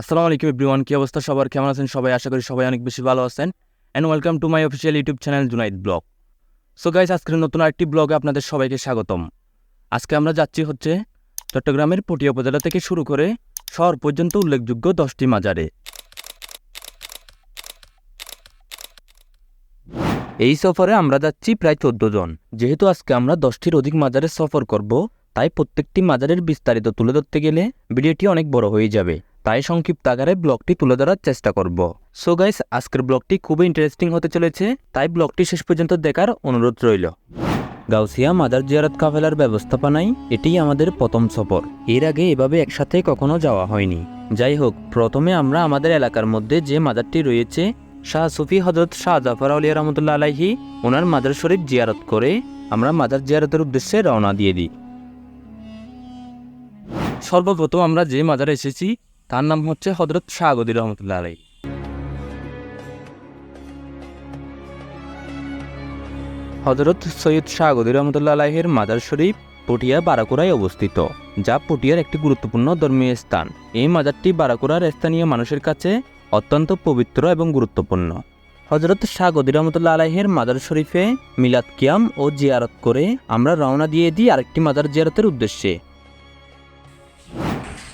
আসসালামু আলাইকুম এভরিওয়ান কি অবস্থা সবার? কেমন আছেন সবাই? আশা করি সবাই অনেক বেশি ভালো আছেন। And welcome to my official YouTube channel Junaid blog so guys আজকের নতুন আরেকটি ব্লগে আপনাদের সবাইকে স্বাগতম। আজকে আমরা যাচ্ছি হচ্ছে চট্টগ্রামের পটিয়া উপজেলা থেকে শুরু করে শহর পর্যন্ত উল্লেখযোগ্য দশটি মাজারে। এই সফরে আমরা যাচ্ছি প্রায় চোদ্দ জন। যেহেতু আজকে আমরা দশটির অধিক মাজারে সফর করব তাই প্রত্যেকটি মাজারের বিস্তারিত তুলে ধরতে গেলে ভিডিওটি অনেক বড় হয়ে যাবে। তাই সংক্ষিপ্ত আকারে ব্লগটি তুলে ধরার চেষ্টা করব। সো গাইস আজকের ব্লগটি খুবই ইন্টারেস্টিং হতে চলেছে, তাই ব্লগটি শেষ পর্যন্ত দেখার অনুরোধ রইল। গাউসিয়া মাদার জিয়ারত কাফেলার ব্যবস্থাপনায় এটি আমাদের প্রথম সফর। এর আগে এভাবে একসাথে কখনো যাওয়া হয়নি। যাই হোক প্রথমে আমরা আমাদের এলাকার মধ্যে যে মাদারটি রয়েছে, শাহ সুফি হজরত শাহ জাফর আলিয়া রহমতুল্লাহ আলাহি ওনার মাদার শরীফ জিয়ারত করে আমরা মাদার জিয়ারতের উদ্দেশ্যে রওনা দিয়ে দিই। সর্বপ্রথম আমরা যে মাজারে এসেছি, তার নাম হচ্ছে হজরত শাহগদি রহমতুল্লাহ আলাই হজরত সৈয়দ শাহগদি রহমতুল্লাহ আলাহের মাজার শরীফ পটিয়া বারাকুড়ায় অবস্থিত, যা পটিয়ার একটি গুরুত্বপূর্ণ ধর্মীয় স্থান। এই মাজারটি বারাকুড়ার স্থানীয় মানুষের কাছে অত্যন্ত পবিত্র এবং গুরুত্বপূর্ণ। হজরত শাহ গদি রহমতুল্লাহ আলাহের মাজার শরীফে মিলাদ কিয়াম ও জিয়ারত করে আমরা রওনা দিয়ে দিই আরেকটি মাজার জিয়ারতের উদ্দেশ্যে।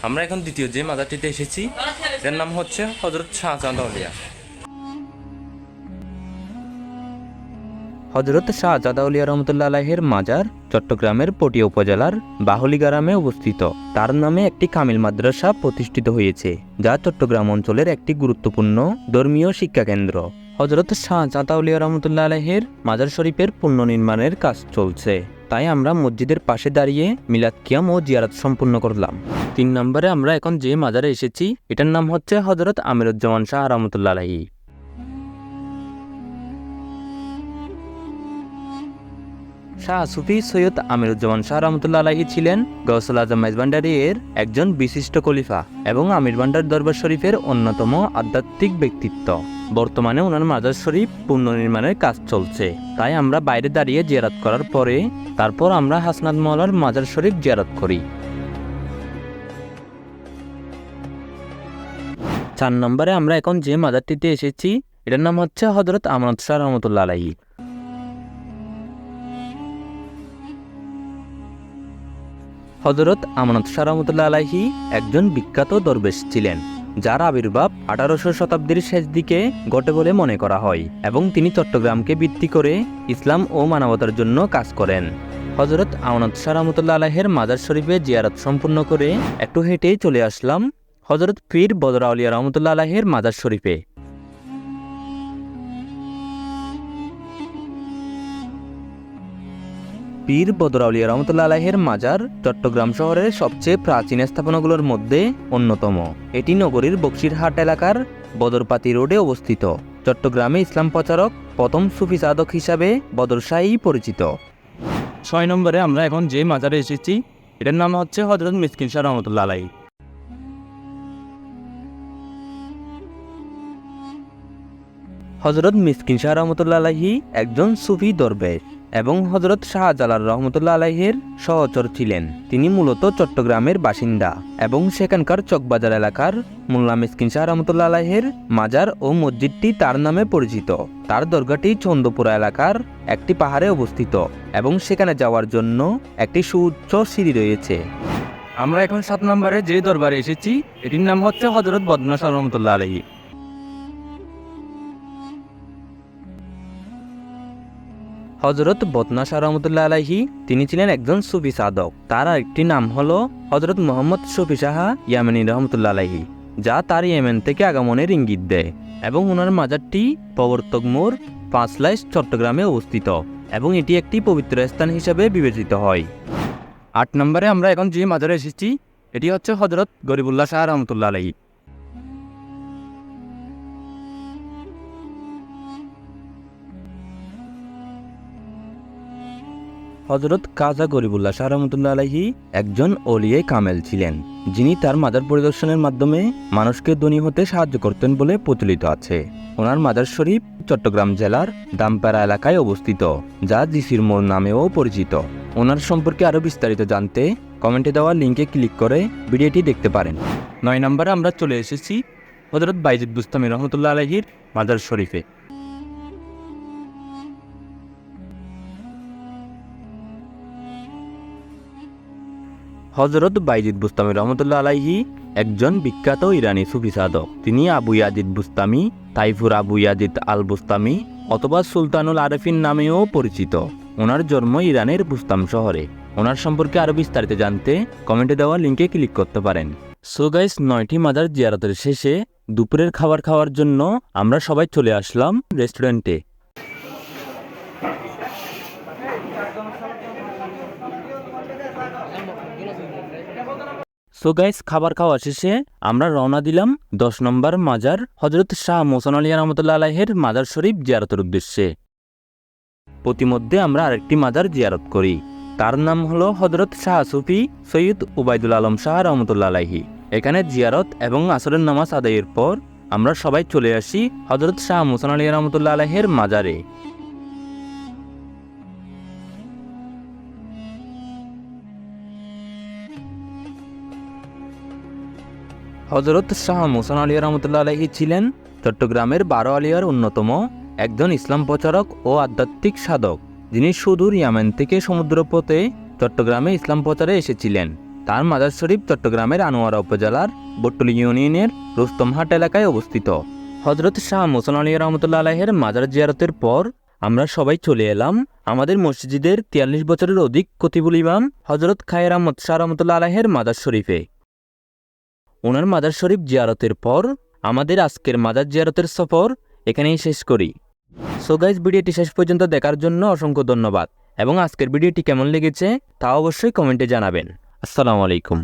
আমরা এখন দ্বিতীয় যে মাজারটিতে এসেছি, এর নাম হচ্ছে হজরত শাহজাহান আউলিয়া। হজরত শাহজাদা আউলিয়া রহমতুল্লাহ আলাহের মাজার চট্টগ্রামের পটিয়া উপজেলার বাহলি গ্রামে অবস্থিত। তার নামে একটি কামিল মাদ্রাসা প্রতিষ্ঠিত হয়েছে, যা চট্টগ্রাম অঞ্চলের একটি গুরুত্বপূর্ণ ধর্মীয় শিক্ষা কেন্দ্র হজরত শাহজাদা আউলিয়া রহমতুল্লাহ আলাহের মাজার শরীফের পুনর্নির্মাণের কাজ চলছে। তাই আমরা মসজিদের পাশে দাঁড়িয়ে মিলাদ কিয়াম ও জিয়ারত সম্পূর্ণ করলাম। তিন নম্বরে আমরা এখন যে মাজারে এসেছি, এটার নাম হচ্ছে হজরত আমিরুজ্জামান শাহ রহমতুল্লাহ আলাহি শাহ সুফি সৈয়দ আমিরুজ্জামান শাহ রহমতুল্লাহ আলাহি ছিলেন গৌসুল আজম মেজবান্ডারি এর একজন বিশিষ্ট খলিফা এবং আমির বান্ডার দরবার শরীফের অন্যতম আধ্যাত্মিক ব্যক্তিত্ব। বর্তমানে ওনার মাজার শরীফ পুনর্নির্মাণের কাজ চলছে। তাই আমরা বাইরে দাঁড়িয়ে জিয়ারত করার পরে তারপর আমরা হাসনাত মহলার মাজার শরীফ জিয়ারত করি। চার নম্বরে আমরা এখন যে মাজারটিতে এসেছি, এটার নাম হচ্ছে হজরত আমানত শাহ রহমতুল্লাহ আলাহি হজরত আমানত শাহ রহমতুল্লাহ আলাহি একজন বিখ্যাত দরবেশ ছিলেন। যার আবির্ভাব আঠারোশো শতাব্দীর শেষ দিকে ঘটে বলে মনে করা হয় এবং তিনি চট্টগ্রামকে ভিত্তি করে ইসলাম ও মানবতার জন্য কাজ করেন। হজরত আমানত সারামতুল্লা আলাহের মাজার শরীফে জিয়ারত সম্পূর্ণ করে একটু হেঁটেই চলে আসলাম হজরত ফির বদরাউলিয়া রহমতুল্লা আলাহের মাজার শরীফে। পীর বদরাউলিয়া রহমতুল্লাহ আলাহের মাজার চট্টগ্রাম শহরের সবচেয়ে প্রাচীন স্থাপনাগুলোর মধ্যে অন্যতম। এটি নগরীর বক্সিরহাট এলাকার বদরপাতি রোডে অবস্থিত। চট্টগ্রামে ইসলাম প্রচারক প্রথম সুফি সাধক হিসাবে বদরশাহী পরিচিত। ছয় নম্বরে আমরা এখন যে মাজারে এসেছি এটার নাম হচ্ছে হজরত মিসকিন শাহ রহমতুল্লাহ আলাহি হজরত মিসকিন শাহ রহমতুল্লাহ আলাহি একজন সুফি দরবেশ। এবং হজরত শাহজালাল রহমতুল্লাহ আলাইহের সহচর ছিলেন। তিনি মূলত চট্টগ্রামের বাসিন্দা এবং সেখানকার চকবাজার এলাকার মোল্লা মিসকিন শাহ রহমতুল্লাহ আলাইহের মাজার ও মসজিদটি তার নামে পরিচিত। তার দরগাটি চন্দ্রপুরা এলাকার একটি পাহাড়ে অবস্থিত এবং সেখানে যাওয়ার জন্য একটি সুউচ্চ সিঁড়ি রয়েছে। আমরা এখন সাত নম্বরে যে দরবারে এসেছি, এটির নাম হচ্ছে হজরত বদনা রহমতুল্লাহ আলাহি হজরত বদনাশা রহমতুল্লাহ আলাহি তিনি ছিলেন একজন সুফি সাধক তার একটি নাম হলো হজরত মোহাম্মদ সুফি সাহা ইয়ামিনী রহমতুল্লাহ আলাহি যা তার ইয়েমেন থেকে আগমনের ইঙ্গিত দেয় এবং ওনার মাজারটি প্রবর্তক মোড় পাঁচলাইশ চট্টগ্রামে অবস্থিত এবং এটি একটি পবিত্র স্থান হিসেবে বিবেচিত হয়। আট নম্বরে আমরা এখন যে মাজারে এসেছি, এটি হচ্ছে হজরত গরিবুল্লাহ শাহ রহমতুল্লাহ আলাহি হজরত কাজা গরিবুল্লাহ শাহ রহমতুল্লাহ আলহি একজন অলিয়ে কামেল ছিলেন, যিনি তার মাজার পরিদর্শনের মাধ্যমে মানুষকে ধনী হতে সাহায্য করতেন বলে প্রচলিত আছে। ওনার মাজার শরীফ চট্টগ্রাম জেলার দামপাড়া এলাকায় অবস্থিত, যা জিসির মোড় নামেও পরিচিত। ওনার সম্পর্কে আরও বিস্তারিত জানতে কমেন্টে দেওয়া লিঙ্কে ক্লিক করে ভিডিওটি দেখতে পারেন। নয় নম্বরে আমরা চলে এসেছি হজরত বাইজিদ বুস্তামি রহমতুল্লাহ আলহির মাজার শরীফে। হজরত বাইজিদ বুস্তামি রহমতুল্লাহ আলাইহি একজন বিখ্যাত ইরানি সুফি সাধক। তিনি Abu Yazid Bustami, Taifur Abu Yazid al Bustami অথবা সুলতানুল আরেফিন নামেও পরিচিত। ওনার জন্ম ইরানের বুস্তাম শহরে। ওনার সম্পর্কে আরও বিস্তারিত জানতে কমেন্টে দেওয়া লিঙ্কে ক্লিক করতে পারেন। সো গাইস, নয়টি মাজার জিয়ারতের শেষে দুপুরের খাবার খাওয়ার জন্য আমরা সবাই চলে আসলাম রেস্টুরেন্টে। সো গাইস খাবার খাওয়া শেষে আমরা রওনা দিলাম দশ নম্বর মাজার হজরত শাহ মোসান আলী রহমতুল্লাহ আলাহের মাজার শরীফ জিয়ারতের উদ্দেশ্যে। প্রতিমধ্যে আমরা আরেকটি মাজার জিয়ারত করি। তার নাম হলো হজরত শাহ সুফি সৈয়দ উবাইদুল আলম শাহ রহমতুল্লাহ আলাহি এখানে জিয়ারত এবং আসরের নামাজ আদায়ের পর আমরা সবাই চলে আসি হজরত শাহ মোসান আলী রহমতুল্লাহ আলাহের মাজারে। হজরত শাহ মোসান আলিয়া রহমতুল্লাহ আলহী ছিলেন চট্টগ্রামের বারো আলিয়ার অন্যতম একজন ইসলাম প্রচারক ও আধ্যাত্মিক সাধক। যিনি সুদূর ইয়ামেন থেকে সমুদ্রপথে চট্টগ্রামে ইসলাম প্রচারে এসেছিলেন। তার মাজার শরীফ চট্টগ্রামের আনোয়ারা উপজেলার বট্টলি ইউনিয়নের রুস্তমহাট এলাকায় অবস্থিত। হজরত শাহ মোসান আলিয়া রহমতুল্লাহ আলাহের মাজার জিয়ারতের পর আমরা সবাই চলে এলাম আমাদের মসজিদের তিয়াল্লিশ বছরের অধিক কতিবুল ইমাম হজরত খায়ের আহমদ শাহ রহমতুল্লাহ আলাহের মাজার শরীফে। ওনার মাদার শরীফ জিয়ারতের পর, আমাদের আজকের মাদার জিয়ারতের সফর এখানেই শেষ করি। সো গাইজ ভিডিওটি শেষ পর্যন্ত দেখার জন্য অসংখ্য ধন্যবাদ। এবং আজকের ভিডিওটি কেমন লেগেছে তা অবশ্যই কমেন্টে জানাবেন। আসসালামু আলাইকুম।